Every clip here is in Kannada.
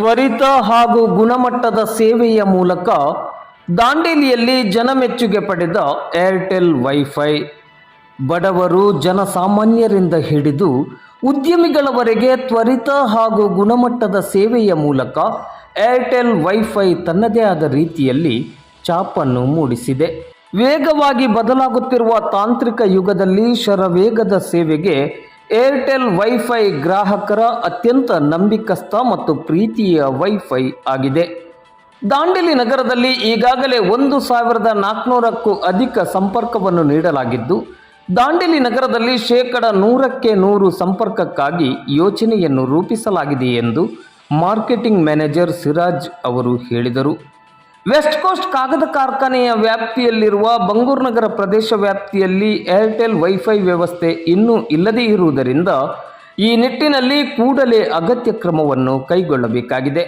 ತ್ವರಿತ ಹಾಗೂ ಗುಣಮಟ್ಟದ ಸೇವೆಯ ಮೂಲಕ ದಾಂಡೇಲಿಯಲ್ಲಿ ಜನಮೆಚ್ಚುಗೆ ಪಡೆದ ಏರ್ಟೆಲ್ ವೈಫೈ ಬಡವರು ಜನಸಾಮಾನ್ಯರಿಂದ ಹಿಡಿದು ಉದ್ಯಮಿಗಳವರೆಗೆ ತ್ವರಿತ ಹಾಗೂ ಗುಣಮಟ್ಟದ ಸೇವೆಯ ಮೂಲಕ ಏರ್ಟೆಲ್ ವೈಫೈ ತನ್ನದೇ ಆದ ರೀತಿಯಲ್ಲಿ ಚಾಪನ್ನು ಮೂಡಿಸಿದೆ. ವೇಗವಾಗಿ ಬದಲಾಗುತ್ತಿರುವ ತಾಂತ್ರಿಕ ಯುಗದಲ್ಲಿ ಶರವೇಗದ ಸೇವೆಗೆ ಏರ್ಟೆಲ್ ವೈಫೈ ಗ್ರಾಹಕರ ಅತ್ಯಂತ ನಂಬಿಕಸ್ಥ ಮತ್ತು ಪ್ರೀತಿಯ ವೈಫೈ ಆಗಿದೆ. ದಾಂಡೇಲಿ ನಗರದಲ್ಲಿ ಈಗಾಗಲೇ ಒಂದು ಸಾವಿರದ ನಾಲ್ಕುನೂರಕ್ಕೂ ಅಧಿಕ ಸಂಪರ್ಕವನ್ನು ನೀಡಲಾಗಿದ್ದು, ದಾಂಡೇಲಿ ನಗರದಲ್ಲಿ ಶೇಕಡ ನೂರಕ್ಕೆ ನೂರು ಸಂಪರ್ಕಕ್ಕಾಗಿ ಯೋಜನೆಯನ್ನು ರೂಪಿಸಲಾಗಿದೆ ಎಂದು ಮಾರ್ಕೆಟಿಂಗ್ ಮ್ಯಾನೇಜರ್ ಸಿರಾಜ್ ಅವರು ಹೇಳಿದರು. ವೆಸ್ಟ್ ಕೋಸ್ಟ್ ಕಾಗದ ಕಾರ್ಖಾನೆಯ ವ್ಯಾಪ್ತಿಯಲ್ಲಿರುವ ಬಂಗೂರು ನಗರ ಪ್ರದೇಶ ವ್ಯಾಪ್ತಿಯಲ್ಲಿ ಏರ್ಟೆಲ್ ವೈಫೈ ವ್ಯವಸ್ಥೆ ಇನ್ನೂ ಇಲ್ಲದೇ ಇರುವುದರಿಂದ ಈ ನಿಟ್ಟಿನಲ್ಲಿ ಕೂಡಲೇ ಅಗತ್ಯ ಕ್ರಮವನ್ನು ಕೈಗೊಳ್ಳಬೇಕಾಗಿದೆ.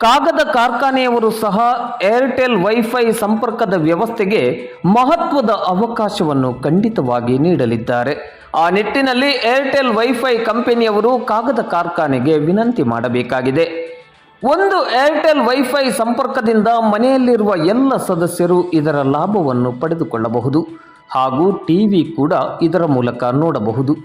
ಕಾಗದ ಕಾರ್ಖಾನೆಯವರು ಸಹ ಏರ್ಟೆಲ್ ವೈಫೈ ಸಂಪರ್ಕದ ವ್ಯವಸ್ಥೆಗೆ ಮಹತ್ವದ ಅವಕಾಶವನ್ನು ಖಂಡಿತವಾಗಿ ನೀಡಲಿದ್ದಾರೆ. ಆ ನಿಟ್ಟಿನಲ್ಲಿ ಏರ್ಟೆಲ್ ವೈಫೈ ಕಂಪನಿಯವರು ಕಾಗದ ಕಾರ್ಖಾನೆಗೆ ವಿನಂತಿ ಮಾಡಬೇಕಾಗಿದೆ. ಒಂದು ಏರ್ಟೆಲ್ ವೈಫೈ ಸಂಪರ್ಕದಿಂದ ಮನೆಯಲ್ಲಿರುವ ಎಲ್ಲ ಸದಸ್ಯರು ಇದರ ಲಾಭವನ್ನು ಪಡೆದುಕೊಳ್ಳಬಹುದು. ಹಾಗೂ ಟಿವಿ ಕೂಡ ಇದರ ಮೂಲಕ ನೋಡಬಹುದು.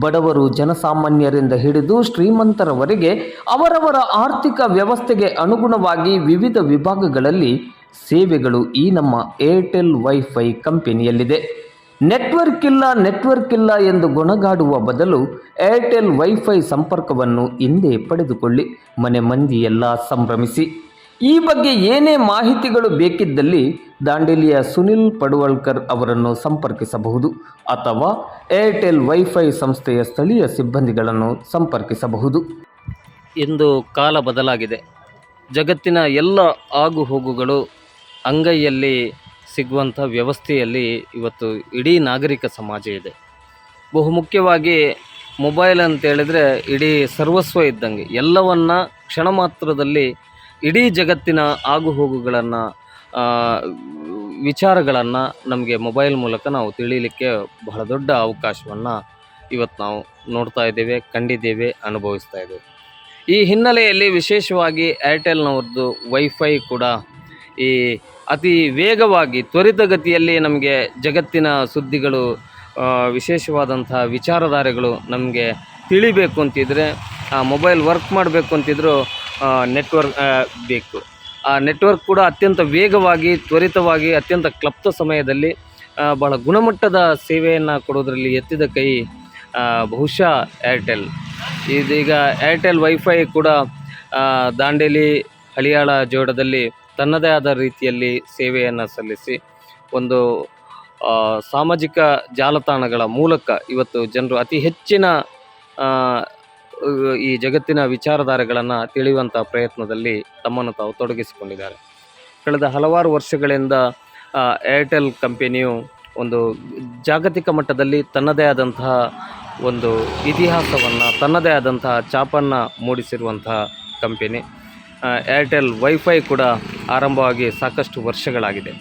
ಬಡವರು ಜನಸಾಮಾನ್ಯರಿಂದ ಹಿಡಿದು ಶ್ರೀಮಂತರವರೆಗೆ ಅವರವರ ಆರ್ಥಿಕ ವ್ಯವಸ್ಥೆಗೆ ಅನುಗುಣವಾಗಿ ವಿವಿಧ ವಿಭಾಗಗಳಲ್ಲಿ ಸೇವೆಗಳು ಈ ನಮ್ಮ ಏರ್ಟೆಲ್ ವೈಫೈ ಕಂಪನಿಯಲ್ಲಿದೆ. ನೆಟ್ವರ್ಕ್ ಇಲ್ಲ ನೆಟ್ವರ್ಕ್ ಇಲ್ಲ ಎಂದು ಗೊಣಗಾಡುವ ಬದಲು ಏರ್ಟೆಲ್ ವೈಫೈ ಸಂಪರ್ಕವನ್ನು ಹಿಂದೆ ಪಡೆದುಕೊಳ್ಳಿ. ಮನೆ ಮಂದಿಯೆಲ್ಲ ಸಂಭ್ರಮಿಸಿ. ಈ ಬಗ್ಗೆ ಏನೇ ಮಾಹಿತಿಗಳು ಬೇಕಿದ್ದಲ್ಲಿ ದಾಂಡೇಲಿಯ ಸುನಿಲ್ ಪಡುವಳ್ಕರ್ ಅವರನ್ನು ಸಂಪರ್ಕಿಸಬಹುದು ಅಥವಾ ಏರ್ಟೆಲ್ ವೈಫೈ ಸಂಸ್ಥೆಯ ಸ್ಥಳೀಯ ಸಿಬ್ಬಂದಿಗಳನ್ನು ಸಂಪರ್ಕಿಸಬಹುದು. ಇಂದು ಕಾಲ ಬದಲಾಗಿದೆ. ಜಗತ್ತಿನ ಎಲ್ಲ ಆಗುಹೋಗುಗಳು ಅಂಗೈಯಲ್ಲಿ ಸಿಗುವಂಥ ವ್ಯವಸ್ಥೆಯಲ್ಲಿ ಇವತ್ತು ಇಡೀ ನಾಗರಿಕ ಸಮಾಜ ಇದೆ. ಬಹುಮುಖ್ಯವಾಗಿ ಮೊಬೈಲ್ ಅಂತೇಳಿದರೆ ಇಡೀ ಸರ್ವಸ್ವ ಇದ್ದಂಗೆ ಎಲ್ಲವನ್ನು ಕ್ಷಣ ಮಾತ್ರದಲ್ಲಿ ಇಡೀ ಜಗತ್ತಿನ ಆಗು ಹೋಗುಗಳನ್ನು ವಿಚಾರಗಳನ್ನು ನಮಗೆ ಮೊಬೈಲ್ ಮೂಲಕ ನಾವು ತಿಳಿಯಲಿಕ್ಕೆ ಬಹಳ ದೊಡ್ಡ ಅವಕಾಶವನ್ನು ಇವತ್ತು ನಾವು ನೋಡ್ತಾ ಇದ್ದೇವೆ, ಕಂಡಿದ್ದೇವೆ, ಅನುಭವಿಸ್ತಾ ಇದ್ದೇವೆ. ಈ ಹಿನ್ನೆಲೆಯಲ್ಲಿ ವಿಶೇಷವಾಗಿ ಏರ್ಟೆಲ್ನವ್ರದ್ದು ವೈಫೈ ಕೂಡ ಈ ಅತಿ ವೇಗವಾಗಿ ತ್ವರಿತಗತಿಯಲ್ಲಿ ನಮಗೆ ಜಗತ್ತಿನ ಸುದ್ದಿಗಳು ವಿಶೇಷವಾದಂತಹ ವಿಚಾರಧಾರೆಗಳು ನಮಗೆ ತಿಳಿಬೇಕು ಅಂತಿದ್ರೆ, ಆ, ಮೊಬೈಲ್ ವರ್ಕ್ ಮಾಡಬೇಕು ಅಂತಿದ್ರು ನೆಟ್ವರ್ಕ್ ಬೇಕು. ಆ, ನೆಟ್ವರ್ಕ್ ಕೂಡ ಅತ್ಯಂತ ವೇಗವಾಗಿ, ತ್ವರಿತವಾಗಿ, ಅತ್ಯಂತ ಕ್ಲಪ್ತ ಸಮಯದಲ್ಲಿ ಭಾಳ ಗುಣಮಟ್ಟದ ಸೇವೆಯನ್ನು ಕೊಡೋದರಲ್ಲಿ ಎತ್ತಿದ ಕೈ ಬಹುಶಃ ಏರ್ಟೆಲ್ ಇದೀಗ ಏರ್ಟೆಲ್ ವೈಫೈ ಕೂಡ ದಾಂಡೇಲಿ, ಹಳಿಯಾಳ ಜೋಡದಲ್ಲಿ ತನ್ನದೇ ಆದ ರೀತಿಯಲ್ಲಿ ಸೇವೆಯನ್ನು ಸಲ್ಲಿಸಿ ಒಂದು ಸಾಮಾಜಿಕ ಜಾಲತಾಣಗಳ ಮೂಲಕ ಇವತ್ತು ಜನರು ಅತಿ ಹೆಚ್ಚಿನ ಈ ಜಗತ್ತಿನ ವಿಚಾರಧಾರೆಗಳನ್ನು ತಿಳಿಯುವಂಥ ಪ್ರಯತ್ನದಲ್ಲಿ ತಮ್ಮನ್ನು ತಾವು ತೊಡಗಿಸಿಕೊಂಡಿದ್ದಾರೆ. ಕಳೆದ ಹಲವಾರು ವರ್ಷಗಳಿಂದ ಏರ್ಟೆಲ್ ಕಂಪೆನಿಯು ಒಂದು ಜಾಗತಿಕ ಮಟ್ಟದಲ್ಲಿ ತನ್ನದೇ ಆದಂತಹ ಒಂದು ಇತಿಹಾಸವನ್ನು, ತನ್ನದೇ ಆದಂತಹ ಚಾಪನ್ನು ಮೂಡಿಸಿರುವಂತಹ ಕಂಪನಿ. ಏರ್ಟೆಲ್ ವೈಫೈ ಕೂಡ ಆರಂಭವಾಗಿ ಸಾಕಷ್ಟು ವರ್ಷಗಳಾಗಿದೆ.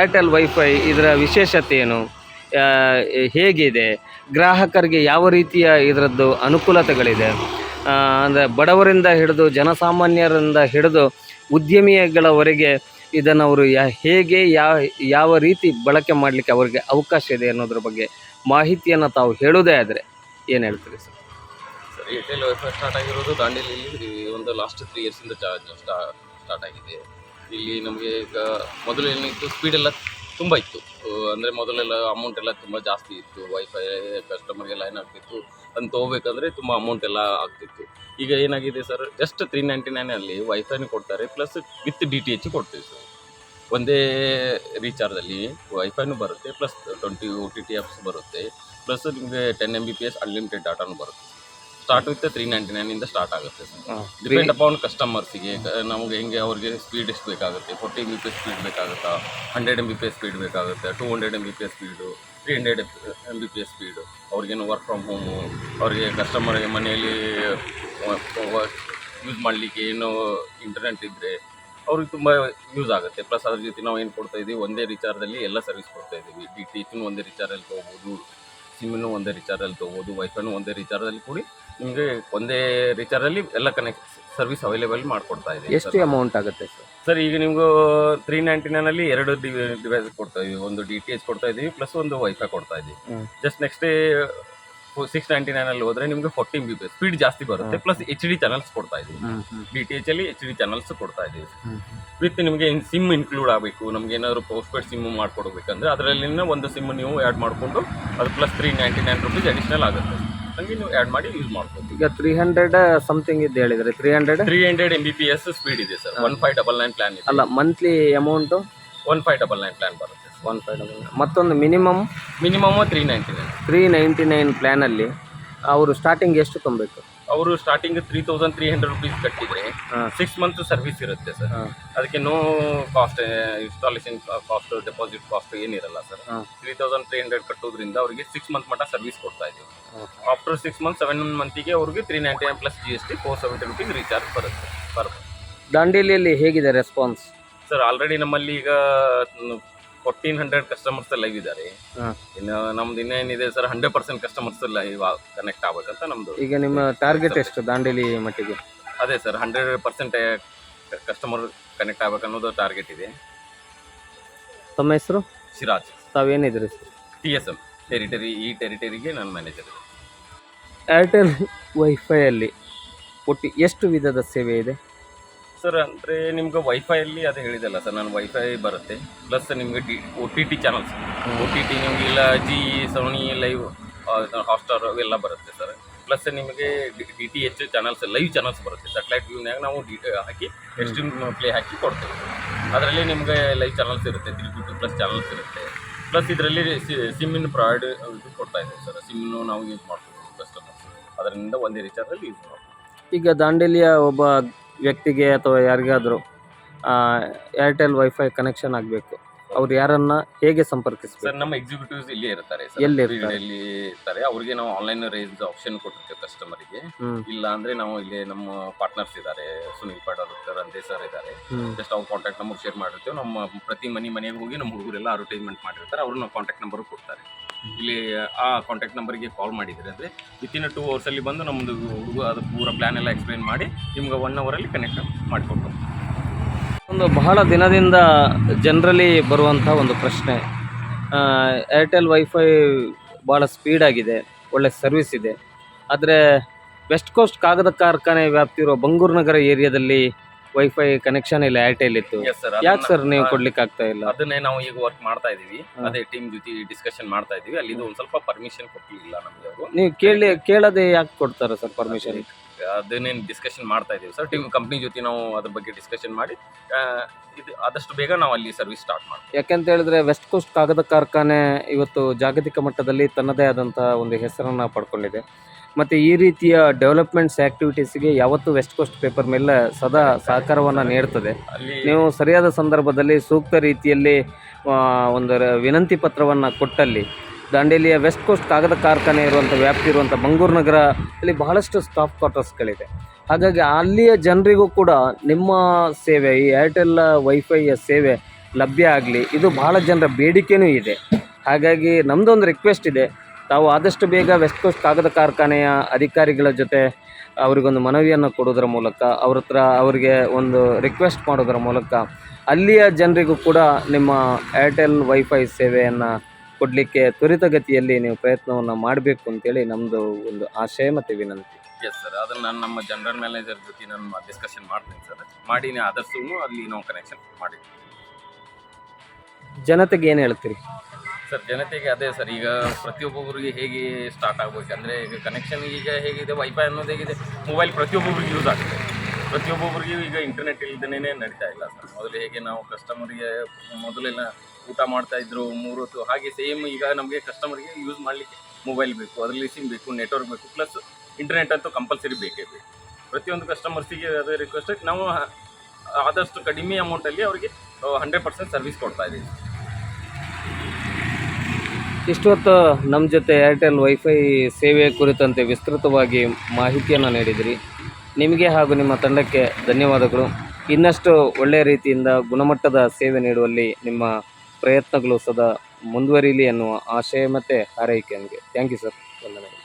ಏರ್ಟೆಲ್ ವೈಫೈ ಇದರ ವಿಶೇಷತೆ ಏನು? ಹೇಗಿದೆ? ಗ್ರಾಹಕರಿಗೆ ಯಾವ ರೀತಿಯ ಇದರದ್ದು ಅನುಕೂಲತೆಗಳಿದೆ? ಅಂದರೆ ಬಡವರಿಂದ ಹಿಡಿದು ಜನಸಾಮಾನ್ಯರಿಂದ ಹಿಡಿದು ಉದ್ಯಮಿಗಳವರೆಗೆ ಇದನ್ನು ಅವರು ಯಾ, ಹೇಗೆ ಯಾವ ಯಾವ ರೀತಿ ಬಳಕೆ ಮಾಡಲಿಕ್ಕೆ ಅವರಿಗೆ ಅವಕಾಶ ಇದೆ ಅನ್ನೋದ್ರ ಬಗ್ಗೆ ಮಾಹಿತಿಯನ್ನು ತಾವು ಹೇಳೋದೇ ಆದರೆ ಏನು ಹೇಳ್ತೀರಿ ಸರ್? ಏರ್ಟೆಲ್ ವೈಫೈ ಸ್ಟಾರ್ಟ್ ಆಗಿರೋದು ದಾಂಡೇಲಿಯಲ್ಲಿ ಒಂದು ಲಾಸ್ಟ್ ತ್ರೀ ಇಯರ್ಸಿಂದ ಚಾರ್ಜ್ ಸ್ಟಾರ್ಟ್ ಆಗಿದೆ. ಇಲ್ಲಿ ನಮಗೆ ಈಗ ಮೊದಲು ಏನಿತ್ತು ಸ್ಪೀಡ್ ಎಲ್ಲ ತುಂಬ ಇತ್ತು. ಅಂದರೆ ಮೊದಲೆಲ್ಲ ಅಮೌಂಟ್ ಎಲ್ಲ ತುಂಬ ಜಾಸ್ತಿ ಇತ್ತು. ವೈಫೈ ಕಸ್ಟಮರ್ಗೆಲ್ಲ ಲೈನ್ ಆಗ್ತಿತ್ತು, ಅದನ್ನು ತೊಗೋಬೇಕಂದ್ರೆ ತುಂಬ ಅಮೌಂಟ್ ಎಲ್ಲ ಆಗ್ತಿತ್ತು. ಈಗ ಏನಾಗಿದೆ ಸರ್ ಜಸ್ಟ್ ತ್ರೀ ನೈಂಟಿ ನೈನಲ್ಲಿ ವೈಫೈನೂ ಕೊಡ್ತಾರೆ plus with D T H ಕೊಡ್ತೀವಿ ಸರ್ ಒಂದೇ ರೀಚಾರ್ಜಲ್ಲಿ ವೈಫೈನೂ ಬರುತ್ತೆ plus twenty O T T apps ಬರುತ್ತೆ ಪ್ಲಸ್ ನಿಮಗೆ ten M B P S unlimited ಡಾಟಾನು ಬರುತ್ತೆ. ಸ್ಟಾರ್ಟ್ ವಿತ್ ತ್ರೀ ನೈಂಟಿ ನೈನಿಂದ ಸ್ಟಾರ್ಟ್ ಆಗುತ್ತೆ ಡಿಪೆಂಡ್ ಅಪಾನ್ ಕಸ್ಟಮರ್ಸಿಗೆ ನಮಗೆ ಹೆಂಗೆ ಅವ್ರಿಗೆ ಸ್ಪೀಡ್ ಎಷ್ಟು ಬೇಕಾಗುತ್ತೆ? Forty M B P S speed ಬೇಕಾಗುತ್ತಾ? Hundred M B P S speed ಬೇಕಾಗುತ್ತೆ? Two hundred M B P S speed three hundred M B P S speed ಅವ್ರಿಗೇನು ವರ್ಕ್ ಫ್ರಮ್ ಹೋಮು ಅವ್ರಿಗೆ ಕಸ್ಟಮರ್ಗೆ ಮನೆಯಲ್ಲಿ ಯೂಸ್ ಮಾಡಲಿಕ್ಕೆ ಏನು ಇಂಟರ್ನೆಟ್ ಇದ್ದರೆ ಅವ್ರಿಗೆ ತುಂಬ ಯೂಸ್ ಆಗುತ್ತೆ. ಪ್ಲಸ್ ಅದ್ರ ಜೊತೆ ನಾವು ಏನು ಕೊಡ್ತಾ ಇದ್ದೀವಿ ಒಂದೇ ರಿಚಾರ್ಜಲ್ಲಿ ಎಲ್ಲ ಸರ್ವಿಸ್ ಕೊಡ್ತಾ ಇದ್ದೀವಿ ಡಿ ಟಿ ಎಚ್ನು ಒಂದೇ ರಿಚಾರ್ಜಲ್ಲಿ ತೊಗೋಬೋದು ಸಿಮ್ಮನ್ನು ಒಂದೇ ರಿಚಾರ್ಜಲ್ಲಿ ತೊಗೋಬೋದು ವೈಫೈನು ಒಂದೇ ರೀಚಾರ್ಜಲ್ಲಿ ಕೂಡಿ ನಿಮಗೆ ಒಂದೇ ರೀಚಾರ್ಜಲ್ಲಿ ಎಲ್ಲ ಕನೆಕ್ಟ್ ಸರ್ವಿಸ್ ಅವೈಲೇಬಲ್ ಮಾಡಿಕೊಡ್ತಾ ಇದೆ ಎಷ್ಟು ಅಮೌಂಟ್ ಆಗುತ್ತೆ ಸರ್ ಸರ್ ಈಗ ನಿಮ್ಗೆ ತ್ರೀ ನೈಂಟಿ ನೈನಲ್ಲಿ ಎರಡು ಡಿವೈಸ್ ಕೊಡ್ತಾ ಇದೀವಿ ಒಂದು ಡಿ ಟಿ ಎಚ್ ಕೊಡ್ತಾ ಇದೀವಿ ಪ್ಲಸ್ ಒಂದು ವೈಫೈ ಕೊಡ್ತಾ ಇದೀವಿ. ಜಸ್ಟ್ ನೆಕ್ಸ್ಟ್ ಸಿಕ್ಸ್ ನೈಂಟಿ ನೈನಲ್ಲಿ ಹೋದ್ರೆ ನಿಮಗೆ ಫೋರ್ಟೀನ್ ಬಿ ಪಿ ಸ್ಪೀಡ್ ಜಾಸ್ತಿ ಬರುತ್ತೆ. ಪ್ಲಸ್ ಎಚ್ ಡಿ ಚಾನಲ್ಸ್ ಕೊಡ್ತಾ ಇದೀವಿ ಡಿ ಟಿ ಎಚ್ ಅಲ್ಲಿ ಎಚ್ ಡಿ ಚಾನಲ್ಸ್ ಕೊಡ್ತಾ ಇದೀವಿ ವಿತ್ ನಿಮಗೆ ಸಿಮ್ ಇನ್ಕ್ಲೂಡ್ ಆಗಬೇಕು ನಮ್ಗೆ ಏನಾದ್ರು ಪೋಸ್ಟ್ ಪೇಡ್ ಸಿಮ್ ಮಾಡ್ಕೊಡ್ಬೇಕಂದ್ರೆ ಅದರಲ್ಲಿ ಒಂದು ಸಿಮ್ ನೀವು ಆ್ಯಡ್ ಮಾಡಿಕೊಂಡು ಅದು plus three ninety nine rupees additional ಆಗುತ್ತೆ. ಹಂಗೆ ನೀವು ಆ್ಯಡ್ ಮಾಡಿ ಯೂಸ್ ಮಾಡ್ಬೋದು. ಈಗ ತ್ರೀ ಹಂಡ್ರೆಡ್ ಸಮಥಿಂಗ್ ಇದೆ ಹೇಳಿದ್ರೆ three hundred three hundred M B P S speed ಇದೆ sir. One five double nine plan ಇದೆ. ಅಲ್ಲ monthly amount one five double nine plan ಬರುತ್ತೆ ಒನ್ ಫೈವ್ ಡಬಲ್ ಮತ್ತೊಂದು minimum minimum three ninety nine three ninety nine ಪ್ಲ್ಯಾನಲ್ಲಿ ಅವರು ಸ್ಟಾರ್ಟಿಂಗ್ ಎಷ್ಟು ತುಂಬಬೇಕು ಅವರು starting three thousand three hundred rupees ಕಟ್ಟಿದ್ರೆ ಸಿಕ್ಸ್ ಮಂತ್ ಸರ್ವಿಸ್ ಇರುತ್ತೆ ಸರ್ ಅದಕ್ಕೆ no cost installation cost deposit cost ಏನಿರಲ್ಲ sir three thousand three hundred ಕಟ್ಟೋದ್ರಿಂದ ಅವರಿಗೆ ಸಿಕ್ಸ್ ಮಂತ್ ಮಟ್ಟ ಸರ್ವಿಸ್ ಕೊಡ್ತಾ ಇದ್ದೀವಿ. ಆಫ್ಟರ್ ಸಿಕ್ಸ್ ಮಂತ್ ಸೆವೆನ್ ಮಂತಿಗೆ ಅವ್ರಿಗೆ three ninety nine plus G S T four seventy rupees recharge ಬರುತ್ತೆ. ಪರ್ ದಾಂಡೇಲಿಯಲ್ಲಿ ಹೇಗಿದೆ ರೆಸ್ಪಾನ್ಸ್ ಸರ್ ಆಲ್ರೆಡಿ ನಮ್ಮಲ್ಲಿ ಈಗ ಫೋರ್ಟೀನ್ ಹಂಡ್ರೆಡ್ ಕಸ್ಟಮರ್ಸ್ ಲೈವ್ ಇದ್ದಾರೆ. ಇನ್ನು ನಮ್ದು ಇನ್ನೇನಿದೆ sir hundred percent customers live connect ಆಗ್ಬೇಕಂತ ನಮ್ದು. ಈಗ ನಿಮ್ಮ ಟಾರ್ಗೆಟ್ ಎಷ್ಟು ದಾಂಡೇಲಿ ಮಟ್ಟಿಗೆ? ಅದೇ sir hundred percent customer connect ಆಗ್ಬೇಕನ್ನೋದು target ಇದೆ. ತಮ್ಮ ಹೆಸರು? Siraj ತಾವೇನಿದ್ರಿ sir T S M territory ಈ ಟೆರಿಟರಿಗೆ ನಾನು ಮ್ಯಾನೇಜರ್ ಏರ್ಟೆಲ್ ವೈಫೈಯಲ್ಲಿ ಒಟ್ಟು ಎಷ್ಟು ವಿಧದ ಸೇವೆ ಇದೆ? ಸರ್ ಅಂದರೆ ನಿಮ್ಗೆ ವೈಫೈಯಲ್ಲಿ ಅದು ಹೇಳಿದಲ್ಲ ಸರ್ ನಾನು ವೈಫೈ ಬರುತ್ತೆ. ಪ್ಲಸ್ ನಿಮಗೆ D O T T channels O T T ನಿಮಗೆ ಇಲ್ಲ ಜಿ ಸೋನಿ ಲೈವ್ ಹಾಟ್ಸ್ಟಾರ್ ಅವೆಲ್ಲ ಬರುತ್ತೆ ಸರ್ ಪ್ಲಸ್ ನಿಮಗೆ D T H channels live channels ಬರುತ್ತೆ. ಸ್ಯಾಟಲೈಟ್ ವ್ಯೂನ್ಯಾಗ ನಾವು ಡಿ ಹಾಕಿ ಎಕ್ಸ್ಟ್ರೀಮ್ ಪ್ಲೇ ಹಾಕಿ ಕೊಡ್ತೇವೆ. ಅದರಲ್ಲಿ ನಿಮಗೆ ಲೈವ್ ಚಾನಲ್ಸ್ ಇರುತ್ತೆ ತ್ರೀ ಟು ಪ್ಲಸ್ ಚಾನಲ್ಸ್ ಇರುತ್ತೆ. ಪ್ಲಸ್ ಇದರಲ್ಲಿ ಸಿಮ್ಮಿನ ಪ್ರಾಯ್ಡ್ ಇದು ಕೊಡ್ತಾ ಇದ್ದೇವೆ ಸರ್ ಸಿಮ್ಮನ್ನು ನಾವು ಯೂಸ್ ಮಾಡ್ತೀವಿ ಕಸ್ಟಮರ್ಸ್ ಅದರಿಂದ ಒಂದೇ ರೀಚಾರ್ಜಲ್ಲಿ ಯೂಸ್ ಮಾಡ್ತೀವಿ. ಈಗ ದಾಂಡೇಲಿಯ ಒಬ್ಬ ವ್ಯಕ್ತಿಗೆ ಅಥವಾ ಯಾರಿಗಾದರೂ ಏರ್ಟೆಲ್ ವೈಫೈ ಕನೆಕ್ಷನ್ ಆಗಬೇಕು. ಅವ್ರು ಯಾರನ್ನ ಹೇಗೆ ಸಂಪರ್ಕಿಸ್ತಾರೆ ಸರ್ ನಮ್ಮ ಎಕ್ಸಿಕ್ಯೂಟಿವ್ಸ್ ಇಲ್ಲೇ ಇರ್ತಾರೆ ಎಲ್ಲಿ ಸರ್ ಇರ್ತಾರೆ? ಇಲ್ಲಿ ಇರ್ತಾರೆ. ಅವ್ರಿಗೆ ನಾವು ಆನ್ಲೈನ್ ರೇಸ್ ಆಪ್ಷನ್ ಕೊಟ್ಟಿರ್ತೇವೆ ಕಸ್ಟಮರಿಗೆ ಗೆ ಇಲ್ಲ ಅಂದ್ರೆ ನಾವು ಇಲ್ಲಿ ನಮ್ಮ ಪಾರ್ಟ್ನರ್ಸ್ ಇದ್ದಾರೆ. ಸುನಿಲ್ ಪಾಟರ್ ಅಂತೆ ಸರ್ ಇದ್ದಾರೆ. ಜಸ್ಟ್ ಅವ್ರ ಕಾಂಟ್ಯಾಕ್ಟ್ ನಂಬರ್ ಶೇರ್ ಮಾಡಿರ್ತೇವೆ. ನಮ್ಮ ಪ್ರತಿ ಮನೆ ಮನೆಗೆ ಹೋಗಿ ನಮ್ಮ ಹುಡುಗರೆಲ್ಲ ಅಡ್ವರ್ಟೈಸ್ಮೆಂಟ್ ಮಾಡಿರ್ತಾರೆ. ಅವ್ರು ನಾವು ಕಾಂಟ್ಯಾಕ್ಟ್ ನಂಬರ್ ಕೊಡ್ತಾರೆ. ಇಲ್ಲಿ, ಆ ಕಾಂಟ್ಯಾಕ್ಟ್ ನಂಬರ್ಗೆ ಕಾಲ್ ಮಾಡಿದ್ರೆ ಅಂದರೆ ವಿತಿನ್ ಟೂ ಅವರ್ಸಲ್ಲಿ ಬಂದು ನಮ್ಮದು ಹುಡುಗ ಅದು ಪೂರ ಪ್ಲ್ಯಾನ್ ಎಲ್ಲ ಎಕ್ಸ್ಪ್ಲೈನ್ ಮಾಡಿ ನಿಮ್ಗೆ ಒನ್ ಅವರಲ್ಲಿ ಕನೆಕ್ಟ್ ಮಾಡಿಕೊಟ್ಟು ಒಂದು ಬಹಳ ದಿನದಿಂದ ಜನರಲ್ಲಿ ಬರುವಂಥ ಒಂದು ಪ್ರಶ್ನೆ. ಏರ್ಟೆಲ್ ವೈಫೈ ಭಾಳ ಸ್ಪೀಡಾಗಿದೆ ಒಳ್ಳೆ ಸರ್ವಿಸ್ ಇದೆ. ಆದರೆ ವೆಸ್ಟ್ ಕೋಸ್ಟ್ ಕಾಗದ ಕಾರ್ಖಾನೆ ವ್ಯಾಪ್ತಿ ಇರುವ ಬಂಗೂರು ನಗರ ಏರಿಯಾದಲ್ಲಿ ವೈಫೈ ಕನೆಕ್ಷನ್ ಇಲ್ಲ ಏರ್ಟೆಲ್ ಇತ್ತು. ಯಾಕೆ ಸರ್ ನೀವು ಕೊಡ್ಲಿಕ್ಕೆ ಆಗ್ತಾ ಇಲ್ಲ? ಅದನ್ನೇ ನಾವು ಈಗ ವರ್ಕ್ ಮಾಡ್ತಾ ಇದೀವಿ. ಅದೇ ಟೀಮ್ ಜೊತೆ ಡಿಸ್ಕಷನ್ ಮಾಡ್ತಾ ಇದೀವಿ. ಅಲ್ಲಿ ಇದು ಒಂದ್ ಸ್ವಲ್ಪ ಪರ್ಮಿಷನ್ ಕೊಟ್ಟಿಲ್ಲ ನಮಗೆ ಅವರು. ನೀವು ಕೇಳಿ ಕೇಳದೆ ಯಾಕೆ ಕೊಡ್ತಾರೆ ಸರ್ ಪರ್ಮಿಷನ್ ಅದನ್ನೇನು ಡಿಸ್ಕಷನ್ ಮಾಡ್ತಾ ಇದೀವಿ ಸರ್ ಟೀಮ್ ಕಂಪ್ನಿ ಜೊತೆ ನಾವು ಅದ್ರ ಬಗ್ಗೆ ಡಿಸ್ಕಷನ್ ಮಾಡಿ ಆ, ಇದು ಆದಷ್ಟು ಬೇಗ ನಾವು ಅಲ್ಲಿ ಸರ್ವಿಸ್ ಸ್ಟಾರ್ಟ್ ಮಾಡ್ತೀವಿ. ಯಾಕೆಂತ ಹೇಳಿದ್ರೆ ವೆಸ್ಟ್ ಕೋಸ್ಟ್ ಕಾಗದ ಕಾರ್ಖಾನೆ ಇವತ್ತು ಜಾಗತಿಕ ಮಟ್ಟದಲ್ಲಿ ತನ್ನದೇ ಆದಂಥ ಒಂದು ಹೆಸರನ್ನು ಪಡ್ಕೊಂಡಿದೆ. ಮತ್ತು ಈ ರೀತಿಯ ಡೆವಲಪ್ಮೆಂಟ್ಸ್ ಆ್ಯಕ್ಟಿವಿಟೀಸ್ಗೆ ಯಾವತ್ತೂ ವೆಸ್ಟ್ ಕೋಸ್ಟ್ ಪೇಪರ್ ಮೇಲೆ ಸದಾ ಸಹಕಾರವನ್ನು ನೀಡುತ್ತದೆ ನೀವು ಸರಿಯಾದ ಸಂದರ್ಭದಲ್ಲಿ ಸೂಕ್ತ ರೀತಿಯಲ್ಲಿ ಒಂದು ವಿನಂತಿ ಪತ್ರವನ್ನು ಕೊಟ್ಟಲ್ಲಿ ದಾಂಡೇಲಿಯ ವೆಸ್ಟ್ ಕೋಸ್ಟ್ ಕಾಗದ ಕಾರ್ಖಾನೆ ಇರುವಂಥ ವ್ಯಾಪ್ತಿ ಇರುವಂಥ ಮಂಗೂರು ನಗರ ಅಲ್ಲಿ ಬಹಳಷ್ಟು ಸ್ಟಾಫ್ ಕ್ವಾರ್ಟರ್ಸ್ಗಳಿದೆ ಹಾಗಾಗಿ ಅಲ್ಲಿಯ ಜನರಿಗೂ ಕೂಡ ನಿಮ್ಮ ಸೇವೆ ಈ ಏರ್ಟೆಲ್ ವೈಫೈಯ ಸೇವೆ ಲಭ್ಯ ಆಗಲಿ. ಇದು ಬಹಳ ಜನರ ಬೇಡಿಕೆಯೂ ಇದೆ. ಹಾಗಾಗಿ ನಮ್ಮದೊಂದು ರಿಕ್ವೆಸ್ಟ್ ಇದೆ. ತಾವು ಆದಷ್ಟು ಬೇಗ ವೆಸ್ಟ್ ಕೋಸ್ಟ್ ಕಾಗದ ಕಾರ್ಖಾನೆಯ ಅಧಿಕಾರಿಗಳ ಜೊತೆ ಅವರಿಗೊಂದು ಮನವಿಯನ್ನು ಕೊಡೋದರ ಮೂಲಕ ಅವ್ರ ಹತ್ರ ಅವರಿಗೆ ಒಂದು ರಿಕ್ವೆಸ್ಟ್ ಮಾಡೋದರ ಮೂಲಕ ಅಲ್ಲಿಯ ಜನರಿಗೂ ಕೂಡ ನಿಮ್ಮ ಏರ್ಟೆಲ್ ವೈಫೈ ಸೇವೆಯನ್ನು ಕೊಡಲಿಕ್ಕೆ ತ್ವರಿತಗತಿಯಲ್ಲಿ ನೀವು ಪ್ರಯತ್ನವನ್ನು ಮಾಡಬೇಕು ಅಂತೇಳಿ ನಮ್ಮದು ಒಂದು ಆಶಯ ಮತ್ತು ವಿನಂತಿ. ಎಸ್ ಸರ್ ಅದನ್ನು ನಾನು ನಮ್ಮ ಜನರಲ್ ಮ್ಯಾನೇಜರ್ ಜೊತೆ ನಾನು ಡಿಸ್ಕಷನ್ ಮಾಡ್ತೀನಿ ಸರ್ ಮಾಡಿ ಆದಷ್ಟು ಅಲ್ಲಿ ನಾವು ಕನೆಕ್ಷನ್ ಮಾಡಿ ಜನತೆಗೆ ಏನು ಹೇಳ್ತೀರಿ? ಸರ್, ಜನತೆಗೆ ಅದೇ ಸರ್, ಈಗ ಪ್ರತಿಯೊಬ್ಬೊಬ್ಬರಿಗೆ ಹೇಗೆ ಸ್ಟಾರ್ಟ್ ಆಗಬೇಕು? ಅಂದರೆ ಈಗ ಕನೆಕ್ಷನ್ ಈಗ ಹೇಗಿದೆ ವೈಫೈ ಅನ್ನೋದು ಹೇಗಿದೆ ಮೊಬೈಲ್ ಪ್ರತಿಯೊಬ್ಬೊಬ್ಬರಿಗೆ ಯೂಸ್ ಆಗ್ತದೆ ಪ್ರತಿಯೊಬ್ಬೊಬ್ಬರಿಗೂ ಈಗ ಇಂಟರ್ನೆಟ್ ಇಲ್ದೇ ನಡೀತಾ ಇಲ್ಲ ಸರ್. ಮೊದಲು ಹೇಗೆ ನಾವು ಕಸ್ಟಮರಿಗೆ ಮೊದಲೆಲ್ಲ ಊಟ ಮಾಡ್ತಾ ಇದ್ರು ಮೂರು ಹೊತ್ತು ಹಾಗೆ ಸೇಮ್ ಈಗ ನಮಗೆ ಕಸ್ಟಮರ್ಗೆ ಯೂಸ್ ಮಾಡಲಿಕ್ಕೆ ಮೊಬೈಲ್ ಬೇಕು, ಅದರಲ್ಲಿ ಸಿಮ್ ಬೇಕು ನೆಟ್ವರ್ಕ್ ಬೇಕು ಪ್ಲಸ್ ಇಂಟರ್ನೆಟ್ ಅಂತೂ ಕಂಪಲ್ಸರಿ ಬೇಕೇ ಬೇಕು. ಪ್ರತಿಯೊಂದು ಕಸ್ಟಮರ್ಸಿಗೆ ಅದೇ ರಿಕ್ವೆಸ್ಟ್ ನಾವು ಆದಷ್ಟು ಕಡಿಮೆ ಅಮೌಂಟಲ್ಲಿ ಅವರಿಗೆ ಹಂಡ್ರೆಡ್ ಪರ್ಸೆಂಟ್ ಸರ್ವಿಸ್ ಕೊಡ್ತಾ ಇದ್ದೀವಿ. ಇಷ್ಟೊತ್ತು ನಮ್ಮ ಜೊತೆ ಏರ್ಟೆಲ್ ವೈಫೈ ಸೇವೆ ಕುರಿತಂತೆ ವಿಸ್ತೃತವಾಗಿ ಮಾಹಿತಿಯನ್ನು ನೀಡಿದಿರಿ. ನಿಮಗೆ ಹಾಗೂ ನಿಮ್ಮ ತಂಡಕ್ಕೆ ಧನ್ಯವಾದಗಳು. ಇನ್ನಷ್ಟು ಒಳ್ಳೆಯ ರೀತಿಯಿಂದ ಗುಣಮಟ್ಟದ ಸೇವೆ ನೀಡುವಲ್ಲಿ ನಿಮ್ಮ ಪ್ರಯತ್ನಗಳು ಸದಾ ಮುಂದುವರಿಲಿ ಎನ್ನುವ ಆಶಯ ಮತ್ತು ಹಾರೈಕೆ ನನಗೆ ಥ್ಯಾಂಕ್ ಯು ಸರ್ ವಂದನೆಗಳು